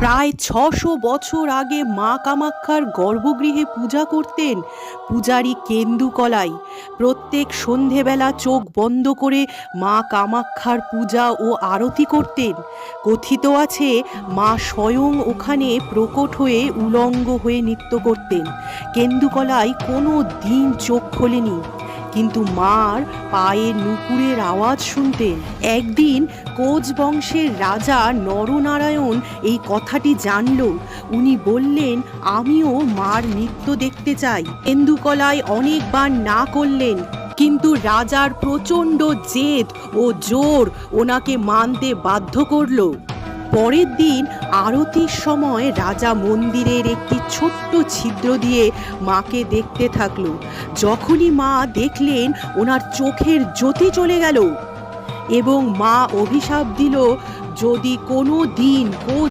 প্রায় ছশো বছর আগে মা কামাক্ষার গর্ভগৃহে পূজা করতেন পূজারী কেন্দুকলাই। প্রত্যেক সন্ধেবেলা চোখ বন্ধ করে মা কামাক্ষার পূজা ও আরতি করতেন। কথিত আছে, মা স্বয়ং ওখানে প্রকট হয়ে উলঙ্গ হয়ে নৃত্য করতেন। কেন্দুকলাই কোনো দিন চোখ খোলেনি। কিন্তু মার পায়ের নুপুরের আওয়াজ শুনতেন একদিন কোচ বংশের রাজা নরনারায়ণ এই কথাটি জানল। উনি বললেন, আমিও মার নৃত্য দেখতে চাই। কেন্দুকলায় অনেকবার না করলেন, কিন্তু রাজার প্রচণ্ড জেদ ও জোর ওনাকে মানতে বাধ্য করল। পরের দিন আরতির সময় রাজা মন্দিরের একটি ছোট্ট ছিদ্র দিয়ে মাকে দেখতে থাকল। যখনই মা দেখলেন, ওনার চোখের জ্যোতি চলে গেল এবং মা অভিশাপ দিল, যদি কোনো দিন